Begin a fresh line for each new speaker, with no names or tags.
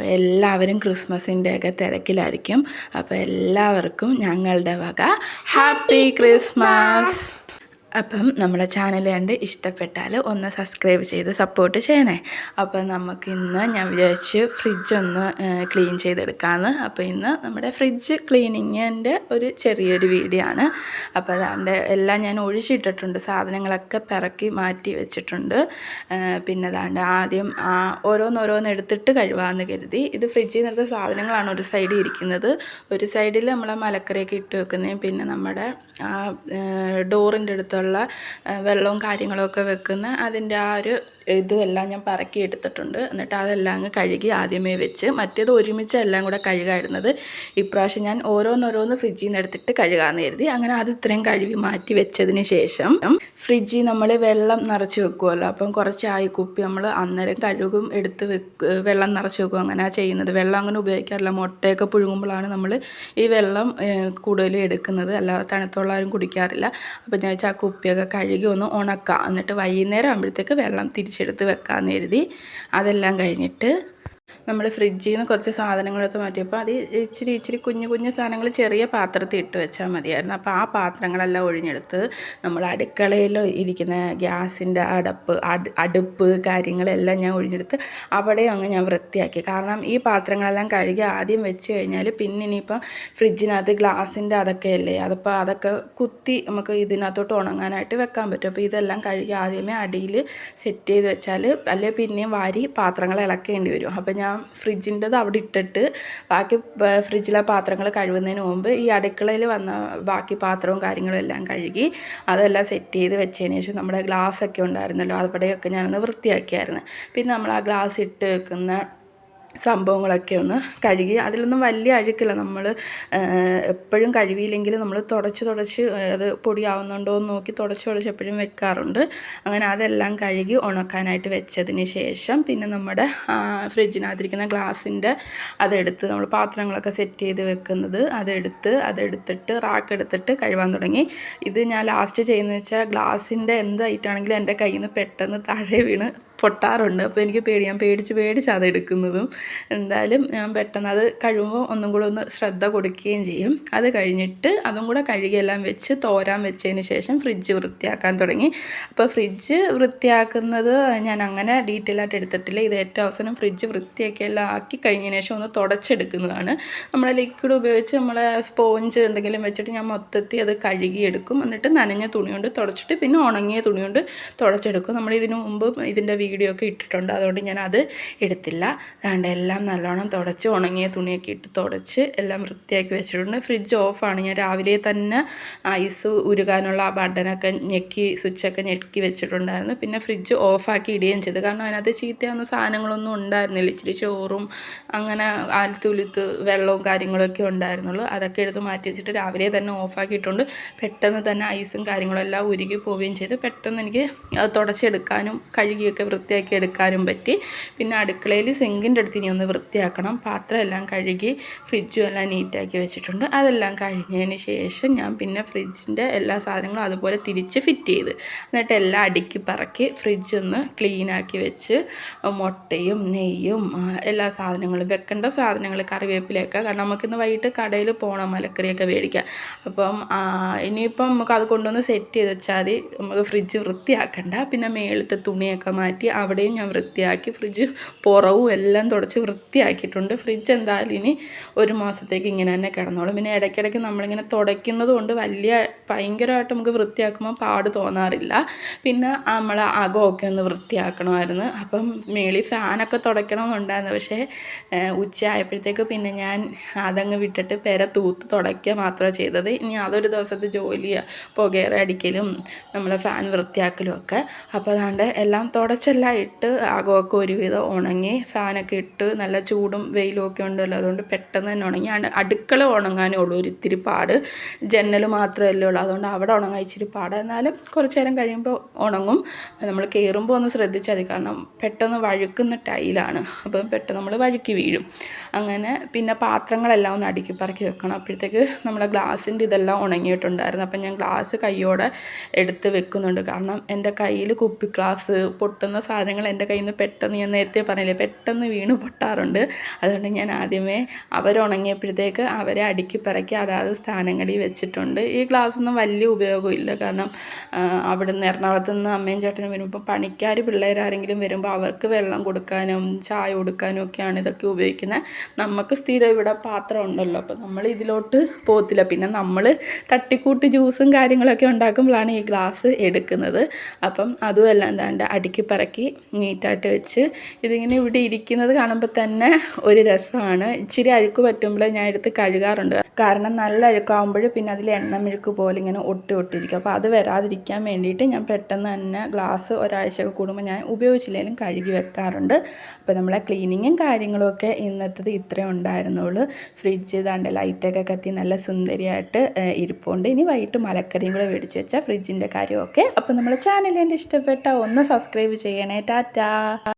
അപ്പോൾ എല്ലാവരും ക്രിസ്മസിന്റെയൊക്കെ തിരക്കിലായിരിക്കും. അപ്പോൾ എല്ലാവർക്കും ഞങ്ങളുടെ വക ഹാപ്പി ക്രിസ്മസ് അപ്പം നമ്മുടെ ചാനൽ കണ്ട് ഇഷ്ടപ്പെട്ടാൽ ഒന്ന് സബ്സ്ക്രൈബ് ചെയ്ത് സപ്പോർട്ട് ചെയ്യണേ. അപ്പം നമുക്ക് ഇന്ന് ഞാൻ വിചാരിച്ച് ഫ്രിഡ്ജ് ഒന്ന് ക്ലീൻ ചെയ്തെടുക്കാമെന്ന് അപ്പോൾ ഇന്ന് നമ്മുടെ ഫ്രിഡ്ജ് ക്ലീനിങ്ങിന്റെ ഒരു ചെറിയൊരു വീഡിയോ ആണ്. അപ്പോൾ അതാണ്ട് എല്ലാം ഞാൻ ഒഴിച്ചിട്ടിട്ടുണ്ട്. സാധനങ്ങളൊക്കെ പിറക്കി മാറ്റി വെച്ചിട്ടുണ്ട്. പിന്നെ അതാണ്ട് ആദ്യം ഓരോന്നോരോന്ന് എടുത്തിട്ട് കഴുകാമെന്ന് കരുതി. ഇത് ഫ്രിഡ്ജിൽ നിന്നത്തെ സാധനങ്ങളാണ് ഒരു സൈഡിൽ ഇരിക്കുന്നത്. ഒരു സൈഡിൽ നമ്മളെ മലക്കറിയൊക്കെ ഇട്ട് വെക്കുന്നതും പിന്നെ നമ്മുടെ ഡോറിന്റെ അടുത്തുള്ള ആ, വെള്ളവും കാര്യങ്ങളൊക്കെ വെക്കുന്ന അതിന്റെ ആ ഒരു ഇതുമെല്ലാം ഞാൻ പറക്കി എടുത്തിട്ടുണ്ട്. എന്നിട്ട് അതെല്ലാം അങ്ങ് കഴുകി ആദ്യമേ വെച്ച് മറ്റേത് ഒരുമിച്ച് എല്ലാം കൂടെ കഴുകായിരുന്നത് ഇപ്രാവശ്യം ഞാൻ ഓരോന്നോരോന്ന് ഫ്രിഡ്ജിൽ നിന്ന് എടുത്തിട്ട് കഴുകാമെന്ന് കരുതി. അങ്ങനെ അത് ഇത്രയും കഴുകി മാറ്റി വെച്ചതിന് ശേഷം ഫ്രിഡ്ജിൽ നമ്മൾ വെള്ളം നിറച്ച് വെക്കുമല്ലോ അപ്പം കുറച്ച് കുപ്പി നമ്മൾ അന്നേരം കഴുകും എടുത്ത് വെക്ക് വെള്ളം നിറച്ച് വെക്കും. അങ്ങനെ ചെയ്യുന്നത്. വെള്ളം അങ്ങനെ ഉപയോഗിക്കാറില്ല. മുട്ടയൊക്കെ പുഴുങ്ങുമ്പോഴാണ് നമ്മൾ ഈ വെള്ളം കൂടുതലും എടുക്കുന്നത്. അല്ലാതെ തണുത്തുള്ള ആരും കുടിക്കാറില്ല. അപ്പം ഞാൻ വെച്ചാൽ കുപ്പിയൊക്കെ കഴുകി ഒന്ന് ഉണക്കാം. എന്നിട്ട് വൈകുന്നേരം ആകുമ്പോഴത്തേക്ക് വെള്ളം തിരിച്ചെടുത്ത് വെക്കാമെന്ന് കരുതി. അതെല്ലാം കഴിഞ്ഞിട്ട് നമ്മൾ ഫ്രിഡ്ജിൽ നിന്ന് കുറച്ച് സാധനങ്ങളൊക്കെ മാറ്റിയപ്പോൾ അത് ഇച്ചിരി ഇച്ചിരി കുഞ്ഞു കുഞ്ഞു സാധനങ്ങൾ ചെറിയ പാത്രത്തിൽ ഇട്ട് വെച്ചാൽ മതിയായിരുന്നു. അപ്പോൾ ആ പാത്രങ്ങളെല്ലാം ഒഴിഞ്ഞെടുത്ത് നമ്മൾ അടുക്കളയിൽ ഇരിക്കുന്ന ഗ്യാസിന്റെ അടപ്പ് അടുപ്പ് കാര്യങ്ങളെല്ലാം ഞാൻ ഒഴിഞ്ഞെടുത്ത് അവിടെയും അങ്ങ് ഞാൻ വൃത്തിയാക്കി. കാരണം ഈ പാത്രങ്ങളെല്ലാം കഴുകി ആദ്യം വെച്ച് കഴിഞ്ഞാൽ പിന്നെ ഇനിയിപ്പം ഫ്രിഡ്ജിനകത്ത് ഗ്ലാസിന്റെ അതൊക്കെ അല്ലേ അതപ്പോൾ അതൊക്കെ കുത്തി നമുക്ക് ഇതിനകത്തോട്ട് ഉണങ്ങാനായിട്ട് വെക്കാൻ പറ്റും. അപ്പോൾ ഇതെല്ലാം കഴുകി ആദ്യമേ അടിയിൽ സെറ്റ് ചെയ്ത് വെച്ചാൽ അല്ലെങ്കിൽ പിന്നെയും വാരി പാത്രങ്ങൾ ഇളക്കേണ്ടി വരും. അപ്പോൾ ഞാൻ ഫ്രിഡ്ജിന്റെത് അവിടെ ഇട്ടിട്ട് ബാക്കി ഫ്രിഡ്ജിലെ പാത്രങ്ങൾ കഴുകുന്നതിന് മുമ്പ് ഈ അടുക്കളയിൽ വന്ന ബാക്കി പാത്രവും കാര്യങ്ങളും എല്ലാം കഴുകി അതെല്ലാം സെറ്റ് ചെയ്ത് വെച്ചതിന് ശേഷം നമ്മുടെ ഗ്ലാസ് ഒക്കെ ഉണ്ടായിരുന്നല്ലോ അവിടെയൊക്കെ ഞാനൊന്ന് വൃത്തിയാക്കിയായിരുന്നു. പിന്നെ നമ്മൾ ആ ഗ്ലാസ് ഇട്ട് വെക്കുന്ന സംഭവങ്ങളൊക്കെ ഒന്ന് കഴുകി. അതിലൊന്നും വലിയ അഴുക്കില്ല. നമ്മൾ എപ്പോഴും കഴുകിയില്ലെങ്കിൽ നമ്മൾ തുടച്ച് തുടച്ച് അത് പൊടിയാവുന്നുണ്ടോ എന്ന് നോക്കി തുടച്ച് തുടച്ച് എപ്പോഴും വെക്കാറുണ്ട്. അങ്ങനെ അതെല്ലാം കഴുകി ഉണക്കാനായിട്ട് വെച്ചതിന് ശേഷം പിന്നെ നമ്മുടെ ഫ്രിഡ്ജിനകത്തിരിക്കുന്ന ഗ്ലാസിന്റെ അതെടുത്ത് നമ്മൾ പാത്രങ്ങളൊക്കെ സെറ്റ് ചെയ്ത് വെക്കുന്നത് അതെടുത്ത് അതെടുത്തിട്ട് റാക്ക് എടുത്തിട്ട് കഴുകാൻ തുടങ്ങി. ഇത് ഞാൻ ലാസ്റ്റ് ചെയ്യുന്നത് വെച്ചാൽ ഗ്ലാസിന്റെ എന്തായിട്ടാണെങ്കിലും എന്റെ കയ്യിൽ നിന്ന് പെട്ടെന്ന് താഴെ വീണ് പൊട്ടാറുണ്ട്. അപ്പോൾ എനിക്ക് പേടി. ഞാൻ പേടിച്ച് പേടിച്ച് അത് എടുക്കുന്നതും. എന്തായാലും ഞാൻ പെട്ടെന്ന് അത് കഴിയുമ്പോൾ ഒന്നും കൂടെ ഒന്ന് ശ്രദ്ധ കൊടുക്കുകയും ചെയ്യും. അത് കഴിഞ്ഞിട്ട് അതും കൂടെ കഴുകിയെല്ലാം വെച്ച് തോരാൻ വെച്ചതിന് ശേഷം ഫ്രിഡ്ജ് വൃത്തിയാക്കാൻ തുടങ്ങി. അപ്പോൾ ഫ്രിഡ്ജ് വൃത്തിയാക്കുന്നത് ഞാൻ അങ്ങനെ ഡീറ്റെയിൽ ആയിട്ട് എടുത്തിട്ടില്ല. ഇത് ഏറ്റവും അവസാനം ഫ്രിഡ്ജ് വൃത്തിയാക്കിയെല്ലാം ആക്കി കഴിഞ്ഞതിന് ശേഷം ഒന്ന് തുടച്ചെടുക്കുന്നതാണ്. നമ്മൾ ലിക്വിഡ് ഉപയോഗിച്ച് നമ്മൾ സ്പോഞ്ച് എന്തെങ്കിലും വെച്ചിട്ട് ഞാൻ മൊത്തത്തിൽ അത് കഴുകിയെടുക്കും. എന്നിട്ട് നനഞ്ഞ തുണി കൊണ്ട് തുടച്ചിട്ട് പിന്നെ ഉണങ്ങിയ തുണി കൊണ്ട് തുടച്ചെടുക്കും. നമ്മൾ ഇതിനു മുമ്പ് ഇതിന്റെ വീഡിയോ ഒക്കെ ഇട്ടിട്ടുണ്ട്. അതുകൊണ്ട് ഞാൻ അത് എടുത്തില്ല. അതുകൊണ്ട് എല്ലാം നല്ലോണം തുടച്ച് ഉണങ്ങിയ തുണിയൊക്കെ ഇട്ട് തുടച്ച് എല്ലാം വൃത്തിയാക്കി വെച്ചിട്ടുണ്ട്. ഫ്രിഡ്ജ് ഓഫാണ്. ഞാൻ രാവിലെ തന്നെ ഐസ് ഉരുകാനുള്ള ബട്ടനൊക്കെ ഞെക്കി സ്വിച്ചൊക്കെ ഞെക്കി വെച്ചിട്ടുണ്ടായിരുന്നു. പിന്നെ ഫ്രിഡ്ജ് ഓഫാക്കി ഇടുകയും ചെയ്തു. കാരണം അതിനകത്ത് ചീത്തയാവുന്ന സാധനങ്ങളൊന്നും ഉണ്ടായിരുന്നില്ല. ഇച്ചിരി ചോറും അങ്ങനെ ആലത്തുലുത്ത് വെള്ളവും കാര്യങ്ങളൊക്കെ ഉണ്ടായിരുന്നുള്ളൂ. അതൊക്കെ എടുത്ത് മാറ്റി വെച്ചിട്ട് രാവിലെ തന്നെ ഓഫാക്കിയിട്ടുണ്ട് പെട്ടെന്ന് തന്നെ ഐസും കാര്യങ്ങളും എല്ലാം ഉരുകി പോവുകയും ചെയ്തു. പെട്ടെന്ന് എനിക്ക് തുടച്ചെടുക്കാനും കഴുകിയൊക്കെ വൃത്തിയാക്കി എടുക്കാനും പറ്റി. പിന്നെ അടുക്കളയിൽ സിങ്കിന്റെ അടുത്ത് ഇനി ഒന്ന് വൃത്തിയാക്കണം. പാത്രം എല്ലാം കഴുകി ഫ്രിഡ്ജും എല്ലാം നീറ്റാക്കി വെച്ചിട്ടുണ്ട്. അതെല്ലാം കഴിഞ്ഞതിന് ശേഷം ഞാൻ പിന്നെ ഫ്രിഡ്ജിന്റെ എല്ലാ സാധനങ്ങളും അതുപോലെ തിരിച്ച് ഫിറ്റ് ചെയ്ത് എന്നിട്ട് എല്ലാം അടുക്കി പറക്കി ഫ്രിഡ്ജ് ഒന്ന് ക്ലീനാക്കി വെച്ച് മുട്ടയും നെയ്യും എല്ലാ സാധനങ്ങളും വെക്കേണ്ട സാധനങ്ങൾ കറിവേപ്പിലയൊക്കെ. കാരണം നമുക്കിന്ന് വൈകിട്ട് കടയിൽ പോകണം മലക്കറിയൊക്കെ മേടിക്കാൻ. അപ്പം ഇനിയിപ്പം നമുക്ക് അത് കൊണ്ടുവന്ന് സെറ്റ് ചെയ്ത് വെച്ചാൽ നമുക്ക് ഫ്രിഡ്ജ് വൃത്തിയാക്കണ്ട. പിന്നെ മേളത്തെ തുണിയൊക്കെ മാറ്റി അവിടെയും ഞാൻ വൃത്തിയാക്കി ഫ്രിഡ്ജ് പുറവും എല്ലാം തുടച്ച് വൃത്തിയാക്കിയിട്ടുണ്ട്. ഫ്രിഡ്ജ് എന്തായാലും ഇനി ഒരു മാസത്തേക്ക് ഇങ്ങനെ തന്നെ കിടന്നോളും. പിന്നെ ഇടയ്ക്കിടയ്ക്ക് നമ്മളിങ്ങനെ തുടയ്ക്കുന്നത് കൊണ്ട് വലിയ ഭയങ്കരമായിട്ട് നമുക്ക് വൃത്തിയാക്കുമ്പോൾ പാട് തോന്നാറില്ല. പിന്നെ നമ്മൾ അകമൊക്കെ ഒന്ന് വൃത്തിയാക്കണമായിരുന്നു. അപ്പം മേളി ഫാനൊക്കെ തുടയ്ക്കണമെന്നുണ്ടായിരുന്നു. പക്ഷേ ഉച്ചയായപ്പോഴത്തേക്ക് പിന്നെ ഞാൻ അതങ്ങ് വിട്ടിട്ട് പെര തൂത്ത് തുടയ്ക്കുക മാത്രമേ ചെയ്തത്. ഇനി അതൊരു ദിവസത്തെ ജോലിയാണ് പുകയറ അടിക്കലും നമ്മളെ ഫാൻ വൃത്തിയാക്കലും ഒക്കെ. അപ്പോൾ അതാണ്ട് എല്ലാം തുടച്ചെല്ലാം ഇട്ട് ആകമൊക്കെ ഒരുവിധം ഉണങ്ങി ഫാനൊക്കെ ഇട്ട് നല്ല ചൂടും വെയിലും ഒക്കെ ഉണ്ടല്ലോ. അതുകൊണ്ട് പെട്ടെന്ന് തന്നെ ഉണങ്ങി അടുക്കള ഉണങ്ങാനേ ഉള്ളൂ ഒരു ഇത്തിരി പാട്. ജനൽ മാത്രമല്ലേ ഉള്ളൂ. അതുകൊണ്ട് അവിടെ ഉണങ്ങാൻ ഇച്ചിരി പാട്. എന്നാലും കുറച്ച് നേരം കഴിയുമ്പോൾ ഉണങ്ങും. നമ്മൾ കയറുമ്പോൾ ഒന്ന് ശ്രദ്ധിച്ചാൽ മതി. കാരണം പെട്ടെന്ന് വഴുക്കുന്ന ടൈലാണ്. അപ്പം പെട്ടെന്ന് നമ്മൾ വഴുക്കി വീഴും. അങ്ങനെ പിന്നെ പാത്രങ്ങളെല്ലാം ഒന്ന് അടുക്കി പറക്കി വെക്കണം. അപ്പോഴത്തേക്ക് നമ്മളെ ഗ്ലാസിന്റെ ഇതെല്ലാം ഉണങ്ങിയിട്ടുണ്ടായിരുന്നു. അപ്പം ഞാൻ ഗ്ലാസ് കയ്യോടെ എടുത്ത് വെക്കുന്നുണ്ട്. കാരണം എന്റെ കയ്യിൽ കുപ്പി ഗ്ലാസ് പൊട്ടുന്ന പോകുന്ന സാധനങ്ങൾ എന്റെ കയ്യിൽ നിന്ന് പെട്ടെന്ന് ഞാൻ നേരത്തെ പറഞ്ഞില്ലേ പെട്ടെന്ന് വീണ് പൊട്ടാറുണ്ട്. അതുകൊണ്ട് ഞാൻ ആദ്യമേ അവരുണങ്ങിയപ്പോഴത്തേക്ക് അവരെ അടുക്കി പറക്കി അതാത് സ്ഥാനങ്ങളിൽ വെച്ചിട്ടുണ്ട്. ഈ ഗ്ലാസ് ഒന്നും വലിയ ഉപയോഗമില്ല കാരണം അവിടെ നിന്ന് എറണാകുളത്ത് നിന്ന് അമ്മയും ചേട്ടനും വരുമ്പോൾ പണിക്കാർ പിള്ളേരാരെങ്കിലും വരുമ്പോൾ അവർക്ക് വെള്ളം കൊടുക്കാനും ചായ കൊടുക്കാനും ഒക്കെയാണ് ഇതൊക്കെ ഉപയോഗിക്കുന്നത്. നമുക്ക് സ്ഥിരം ഇവിടെ പാത്രം ഉണ്ടല്ലോ. അപ്പോൾ നമ്മൾ ഇതിലോട്ട് പോകത്തില്ല. പിന്നെ നമ്മൾ തട്ടിക്കൂട്ട് ജ്യൂസും കാര്യങ്ങളൊക്കെ ഉണ്ടാക്കുമ്പോഴാണ് ഈ ഗ്ലാസ് എടുക്കുന്നത്. അപ്പം അതുമല്ല എന്താണ്ട് അടുക്കി പറക്കി നീറ്റായിട്ട് വെച്ച് ഇതിങ്ങനെ ഇവിടെ ഇരിക്കുന്നത് കാണുമ്പോൾ തന്നെ ഒരു രസമാണ്. ഇച്ചിരി അഴുക്ക് പറ്റുമ്പോൾ ഞാൻ എടുത്ത് കഴുകാറുണ്ട്. കാരണം നല്ല അഴുക്കാവുമ്പോൾ പിന്നെ അതിൽ എണ്ണമെഴുക്ക് പോലെ ഇങ്ങനെ ഒട്ടി ഒട്ടിയിരിക്കും അപ്പോൾ അത് വരാതിരിക്കാൻ വേണ്ടിയിട്ട് ഞാൻ പെട്ടെന്ന് തന്നെ ഗ്ലാസ് ഒരാഴ്ചയൊക്കെ കൂടുമ്പോൾ ഞാൻ ഉപയോഗിച്ചില്ലെങ്കിലും കഴുകി വെക്കാറുണ്ട്. അപ്പോൾ നമ്മളെ ക്ലീനിങ്ങും കാര്യങ്ങളും ഒക്കെ ഇന്നത്തത് ഇത്രയും ഉണ്ടായിരുന്നുള്ളൂ. ഫ്രിഡ്ജ് ഇതാണ്ട് ലൈറ്റൊക്കെ കത്തി നല്ല സുന്ദരിയായിട്ട് ഇരിപ്പുണ്ട്. ഇനി വൈകിട്ട് മലക്കറിയും കൂടെ മേടിച്ച് വെച്ചാൽ ഫ്രിഡ്ജിന്റെ കാര്യമൊക്കെ. അപ്പോൾ നമ്മുടെ ചാനൽ എന്റെ ഇഷ്ടപ്പെട്ട ഒന്ന് സബ്സ്ക്രൈബ് ചെയ്യണേ ടാറ്റാ